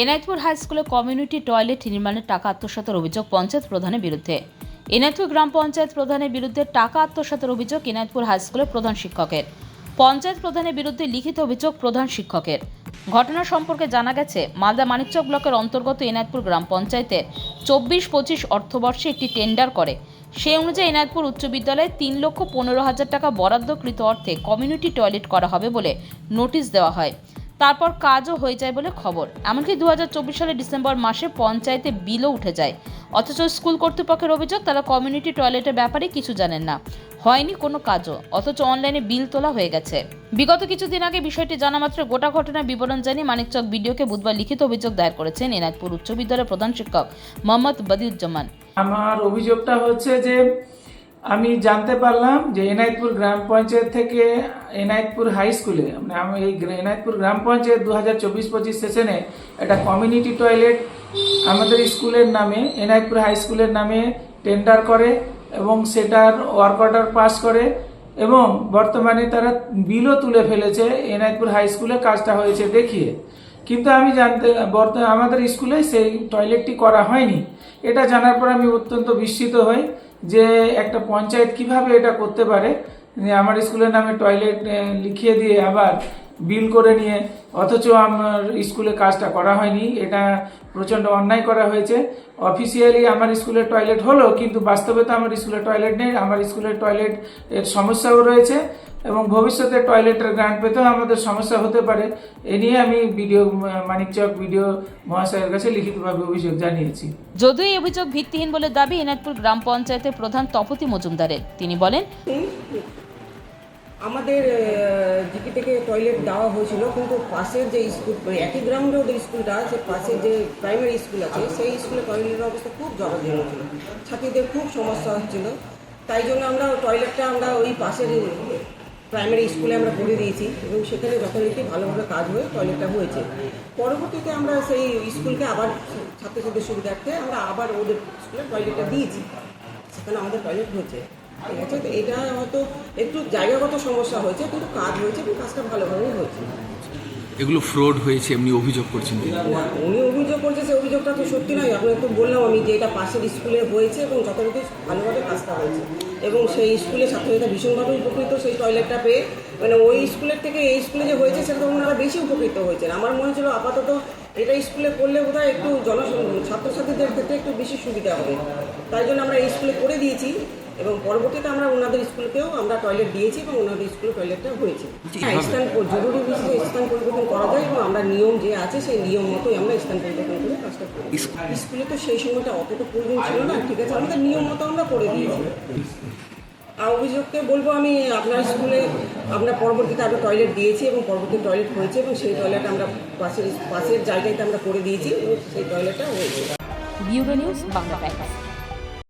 Enayetpur high স্কুলে community toilet নির্মাণের টাকা আত্মসাতের অভিযোগ পঞ্চায়েত প্রধানের বিরুদ্ধে। এনায়তপুর গ্রাম পঞ্চায়েত প্রধানের বিরুদ্ধে টাকা আত্মসাতের অভিযোগ এনায়তপুর হাই স্কুলের প্রধান শিক্ষকের। পঞ্চায়েত প্রধানের বিরুদ্ধে লিখিত অভিযোগ প্রধান শিক্ষকের। ঘটনা সম্পর্কে জানা গেছে, মালদা মানিকচক ব্লকের অন্তর্গত এনায়তপুর গ্রাম পঞ্চায়েতের চব্বিশ পঁচিশ অর্থবর্ষে একটি টেন্ডার করে। সেই অনুযায়ী এনায়তপুর উচ্চ বিদ্যালয়ে তিন লক্ষ পনেরো হাজার টাকা বরাদ্দকৃত অর্থে কমিউনিটি টয়লেট করা হবে বলে নোটিশ দেওয়া হয়। তারপর কাজও হয়ে যায় বলে খবর। এমনকি দুহাজার চব্বিশ সালের ডিসেম্বর মাসে পঞ্চায়েতে বিলও উঠে যায়। অথচ স্কুল কর্তৃপক্ষের অভিযোগ, তারা কমিউনিটি টয়লেটের ব্যাপারে কিছু জানেন না। হয়নি কোনো কাজও, অথচ অনলাইনে বিল তোলা হয়ে গেছে। বিগত কিছুদিন আগে বিষয়টি জানা মাত্র গোটা ঘটনার বিবরণ জানিয়ে মানিকচক বিডিওকে বুধবার লিখিত অভিযোগ দায়ের করেছেন এনায়তপুর উচ্চ বিদ্যালয়ের প্রধান শিক্ষক মোহাম্মদ বদিউজ্জামান। আমার অভিযোগটা হচ্ছে যে আমি জানতে পারলাম যে এনায়তপুর গ্রাম পঞ্চায়েত থেকে এনায়তপুর হাই স্কুলে মানে আমি এই এনায়তপুর গ্রাম পঞ্চায়েত দু হাজার চব্বিশ পঁচিশ সেশনে একটা কমিউনিটি টয়লেট আমাদের স্কুলের নামে, এনায়তপুর হাই স্কুলের নামে টেন্ডার করে এবং সেটার ওয়ার্ক অর্ডার পাস করে এবং বর্তমানে তারা বিলও তুলে ফেলেছে, এনায়তপুর হাই স্কুলে কাজটা হয়েছে, দেখিয়ে। কিন্তু আমি জানতে, বর্তমানে আমাদের স্কুলে সেই টয়লেটটি করা হয়নি। এটা জানার পর আমি অত্যন্ত বিস্মিত হই যে একটা পঞ্চায়েত কীভাবে এটা করতে পারে। আমার স্কুলের নামে টয়লেট লিখিয়ে দিয়ে আবার বিল করে নিয়ে, অথচ আমার স্কুলে কাজটা করা হয়নি। এটা প্রচণ্ড অন্যায় করা হয়েছে। অফিসিয়ালি আমার স্কুলের টয়লেট হলো, কিন্তু বাস্তবে তো আমার স্কুলের টয়লেট নেই। আমার স্কুলের টয়লেট এর সমস্যাও রয়েছে। এবং ভবিষ্যতে টয়লেটের গ্রান্ট পেতেও আমাদের সমস্যা হতে পারে। এ নিয়ে আমি বিডিও মানিকচক বিডিও মহাশয়ের কাছে লিখিতভাবে অভিযোগ জানিয়েছি। যদিও এই অভিযোগ ভিত্তিহীন বলে দাবি এনায়তপুর গ্রাম পঞ্চায়েতের প্রধান তপতি মজুমদারের। তিনি বলেন আমাদের জিপি থেকে টয়লেট দেওয়া হয়েছিল কিন্তু পাশের যে স্কুল মানে একই গ্রাউন্ডে ওদের স্কুলটা আছে পাশের যে প্রাইমারি স্কুল আছে সেই স্কুলে টয়লেটের অবস্থা খুব জরাজীর্ণ ছিল। ছাত্রীদের খুব সমস্যা হচ্ছিল। তাই জন্য আমরা টয়লেটটা আমরা ওই পাশের প্রাইমারি স্কুলে আমরা করে দিয়েছি এবং সেখানে যথারীতি ভালোভাবে কাজ হয়ে টয়লেটটা হয়েছে। পরবর্তীতে আমরা সেই স্কুলকে আবার ছাত্রছাত্রীদের সুবিধার্থে আমরা আবার ওদের স্কুলে টয়লেটটা দিয়েছি। সেখানে আমাদের টয়লেট হয়েছে। ঠিক আছে? তো এটা হয়তো একটু জায়গাগত সমস্যা হয়েছে কিন্তু কাজ হয়েছে এবং কাজটা ভালোভাবেই হয়েছে। এগুলো ফ্রড হয়েছে এমনি অভিযোগ করছেন উনি অভিযোগ করছে সেই অভিযোগটা তো সত্যি নয়। আপনাকে তো বললাম আমি যে এটা পাশের স্কুলে হয়েছে এবং যথারীতি ভালোভাবে কাজটা হয়েছে। এবং সেই স্কুলে ছাত্রছাত্রীরা ভীষণভাবে উপকৃত সেই টয়লেটটা পেয়ে। মানে ওই স্কুলের থেকে এই স্কুলে যে হয়েছে, সেটা তো ওনারা বেশি উপকৃত হয়েছেন আমার মনে হচ্ছিল আপাতত এটা স্কুলে করলে বোধহয় একটু জন ছাত্রছাত্রীদের ক্ষেত্রে একটু বেশি সুবিধা হবে। তাই জন্য আমরা এই স্কুলে করে দিয়েছি এবং পরবর্তীতে আমরা ওনাদের স্কুলকেও আমরা টয়লেট দিয়েছি এবং ওনাদের স্কুলে টয়লেটটা হয়েছে। হ্যাঁ স্থান জরুরি ভিত্তিতে স্থান পরিবর্তন করা যায় এবং আমরা নিয়ম যে আছে, সেই নিয়ম মতোই আমরা স্থান পরিবর্তন করে। কাজটা করি। স্কুলে তো সেই সময়টা অতটা প্রয়োজন ছিল না ঠিক আছে আমাদের নিয়ম মতো আমরা করে দিয়েছি। আর অভিযোগকে বলব আমি আপনার স্কুলে আপনার পরবর্তীতে আমরা টয়লেট দিয়েছি এবং পরবর্তী টয়লেট হয়েছে এবং সেই টয়লেট আমরা পাশের পাশের জায়গাতে আমরা করে দিয়েছি এবং সেই টয়লেটটা হয়েছে। Bureau news Bangla